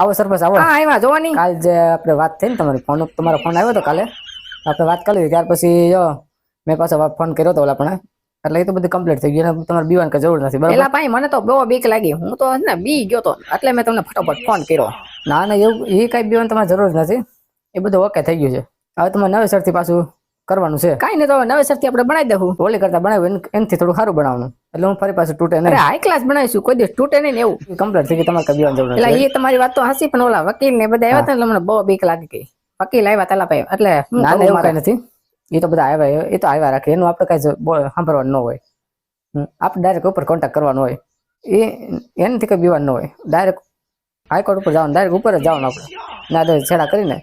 આવો સરપંચ આવો. હા એમાં જોવાની. કાલ જે આપણે વાત થઈ ને તમારી ફોન તમારો ફોન આવ્યો હતો કાલે. આપણે વાત કરી ત્યાર પછી જો મેં પાછો ફોન કર્યો હતો ઓલા પણ. એટલે એ તો બધું કમ્પ્લીટ થઈ ગયું તમારે બીવાની કઈ જરૂર નથી બરાબર? ભાઈ મને તો બહુ બીક લાગી. હું તો ને બી ગયો તો. એટલે મેં તમને ફટાફટ ફોન કર્યો. ના ના એવું એ કઈ બીવાની તમારે જરૂર નથી. એ બધું ઓકે થઈ ગયું છે. હવે તમારે નવેસરથી પાછું કરવાનું છે. કાંઈ નહીં તો નવેસરથી આપણે બનાવી દઉં ઓલી કરતા બનાવ્યું એન- એનાથી થોડું સારું બનાવવાનું. એટલે હું ફરી પાછું તૂટે નહીં. હાઈ ક્લાસ બનાવીશું. કોઈ દિવસ તૂટે નહીં એવું. કમ્પ્લેટ થઈ ગઈ તમારે કદી વાંધો એટલે એ તમારી વાત તો હાસી પણ ઓલા વકીલ ને બધા આવ્યા હતા એટલે મને બહુ બીક લાગી ગઈ. વકીલ આવ્યા તાલા ભાઈ. એટલે ના એવું કઈ નથી. એ તો બધા આવ્યા એ તો આવ્યા રાખે. એનું આપણે કઈ સાંભળવાનું ન હોય. આપણે ડાયરેક્ટ ઉપર કોન્ટેક્ટ કરવાનો હોય. એ એનાથી કઈ બીવાનું ન હોય. ડાયરેક્ટ હાઈકોર્ટ ઉપર જવાનું ડાયરેક્ટ ઉપર જ જવાનું આપણે. ના તો છેડા કરીને.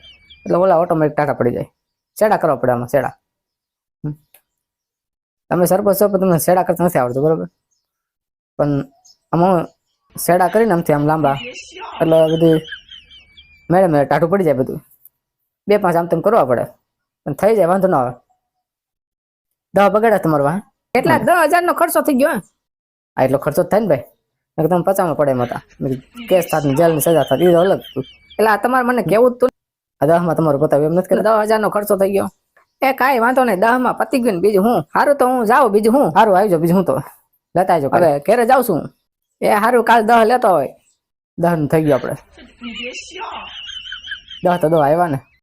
એટલે ઓલા ઓટોમેટિક ટાટા પડી જાય. છેડા કરવા પડે આમાં છેડા. તમે સરપંચ છો પણ તમને શેડા કરતા નથી આવડતું બરોબર? પણ આમાં શેડા કરીને આમથી આમ લાંબા. એટલે બધું મેળે મેળે ટાટું પડી જાય બધું. બે પાંચ આમ તેમ કરવા પડે. પણ થઈ જાય વાંધો ના આવે. દવા બગાડ્યા તમારો હા? કેટલા દસ હજાર નો ખર્ચો થઈ ગયો હે? આ એટલો ખર્ચો થાય ને ભાઈ. એકદમ તમે પચામાં પડે એમ હતા. કેસ થાત ને જેલની સજા થાત એ અલગ એટલે આ તમારે મને કેવું જ તું આ દવામાં તમારું પતાવ્યું એમ નથી કે દસ હજાર નો ખર્ચો થઈ ગયો. એ કાંઈ વાંધો નહીં દહમાં પતી ગયું ને બીજું હું. સારું તો હું જાઉં બીજું હું? સારું આવજો બીજું હું તો લેતા આવજો હવે ઘેરે જાઉં છું. એ સારું કાલ દહ લેતો હોય. દહન થઈ ગયું આપણે. દહ તો દહ આવ્યા ને.